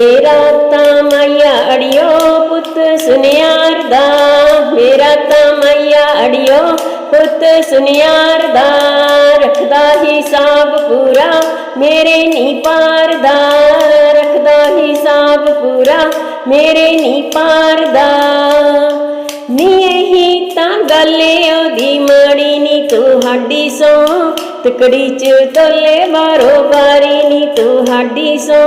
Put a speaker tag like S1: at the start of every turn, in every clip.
S1: ਮੇਰਾ ਤਾਂ ਮਾਇਆ ਅੜਿਓ ਪੁੱਤ ਸੁਨਿਆਰ ਦਾ ਮੇਰਾ ਤਾਂ ਮਾਇਆ ਅੜਿਓ ਪੁੱਤ ਸੁਨਿਆਰ ਦਾ ਰੱਖਦਾ ਹਿਸਾਬ ਪੂਰਾ, ਮੇਰੇ ਨੀ ਪਾਰ ਦਾ ਰੱਖਦਾ ਹਿਸਾਬ ਪੂਰਾ, ਮੇਰੇ ਨੀ ਪਾਰ ਦਾ ਨੀ ਇਹੀ ਤਾਂ ਗੱਲ ਏ, ਉਹਦੀ ਮਾੜੀ ਨੀ ਤੁਹਾਡੀ ਸੋ ਤਕੜੀ ਚ ਤੋਲੇ ਮਾਰੋ ਬਾਰੀ ਨੀ ਤੁਹਾਡੀ ਸੋ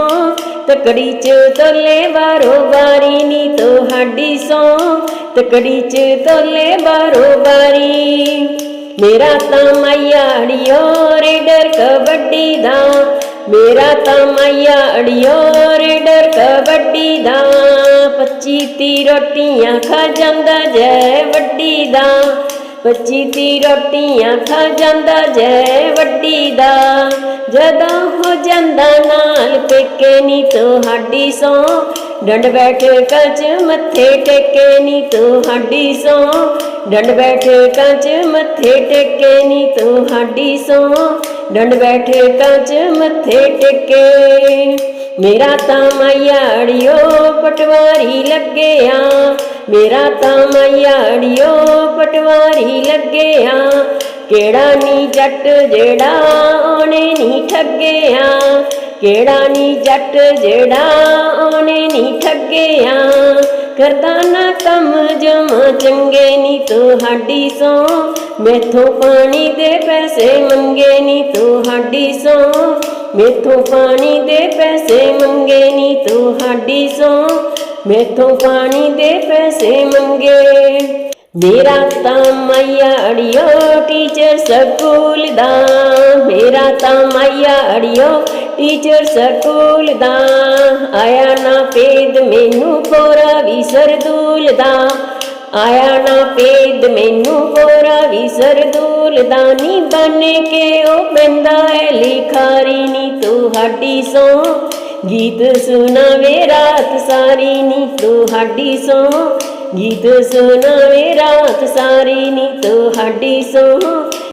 S1: ਤਕੜੀ ਚ ਤੋਲੇ ਬਾਰੋ ਬਾਰੀ ਨੀ ਤੁਹਾਡੀ ਸੋ। ਤਕੜੀ ਚ ਤੋਲੇ ਬਾਰੋ ਬਾਰੀ ਮੇਰਾ ਤਾਂ ਮਾਇਆ ਅੜਿਓ ਰੇਡਰ ਕਬੱਡੀ ਦਾ। ਮੇਰਾ ਤਾਂ ਮਾਇਆ ਅੜਿਓ ਰੇਡਰ ਕਬੱਡੀ ਦਾ। ਪੱਚੀ ਤੀ ਰੋਟੀਆਂ ਖਾ ਜਾਂਦਾ ਜੈ ਵੱਡੀ ਦਾ। ਪੱਚੀ ਦੀ ਰੋਟੀਆਂ ਖਾ ਜਾਂਦਾ ਜੈ ਵੱਡੀ ਦਾ। ਜਦੋਂ ਹੋ ਜਾਂਦਾ ਨਾਲ ਪੇਕੇ ਨੀ ਤੁਹਾਡੀ ਸੋ। ਡੰਡ ਬੈਠੇ ਕੱਚ ਮੱਥੇ ਟੇਕੇ ਨੀ ਤੁਹਾਡੀ ਸੋ। ਡੰਡ ਬੈਠੇ ਕੱਚ ਮੱਥੇ ਟੇਕੇ ਨੀ ਤੁਹਾਡੀ ਸੋ। ਡੰਡ ਬੈਠੇ ਕੱਚ ਮੱਥੇ ਟੇਕੇ। ਮੇਰਾ ਤਾਂ ਮਾਇਆ ਅੜਿਓ ਪਟਵਾਰੀ ਲੱਗਿਆ। ਮੇਰਾ ਤਾਂ ਮਾਇਆ ਪਟਵਾਰੀ ਲੱਗਿਆ। ਕਿਹੜਾ ਨੀ ਜੱਟ ਜਿਹੜਾ ਉਹਨੇ ਨੀ ਠੱਗਿਆ? ਕਿਹੜਾ ਨੀ ਜੱਟ ਜਿਹੜਾ ਉਹਨੇ ਨੀ ਠੱਗਿਆ? ਕਰਦਾ ਨਾ ਕੰਮ ਜਮਾ ਚੰਗੇ ਨੀ ਤੁਹਾਡੀ ਸੋ। ਮੈਥੋਂ ਪਾਣੀ ਦੇ ਪੈਸੇ ਮੰਗੇ ਨੀ ਤੁਹਾਡੀ ਸੋ। ਮੈਥੋਂ ਪਾਣੀ ਦੇ ਪੈਸੇ ਮੰਗੇ ਨੀ ਤੁਹਾਡੀ ਸੋ। ਮੈਥੋਂ ਪਾਣੀ ਦੇ ਪੈਸੇ ਮੰਗੇ। ਮੇਰਾ ਤਾਂ ਮਾਇਆ ਅੜਿਓ ਟੀਚਰ ਸਕੂਲ ਦਾ। ਮੇਰਾ ਤਾਂ ਮਾਇਆ ਅੜਿਓ ਟੀਚਰ ਸਕੂਲ ਦਾ। ਆਇਆ ਨਾ ਪੇਦ ਮੈਨੂੰ ਕੋਰਾ ਵੀ ਸਰਦੂਲ ਦਾ। ਆਇਆ ਨਾ ਪੇਦ ਮੈਨੂੰ ਕੋਰਾ ਵੀ ਸਰਦੂਲ ਦਾ। ਨੀ ਬਣ ਕੇ ਉਹ ਬੰਦਾ ਹੈ ਲਿਖਾਰੀ, ਨੀ ਤੁਹਾਡੀ ਸੋ। ਗੀਤ ਸੁਣਾਵੇ ਰਾਤ ਸਾਰੀ ਨੀ ਤੁਹਾਡੀ ਸੋ। ਗੀਤ ਸੁਣਾਵੇ ਰਾਤ ਸਾਰੀ ਨੀ ਤੁਹਾਡੀ ਸੋ।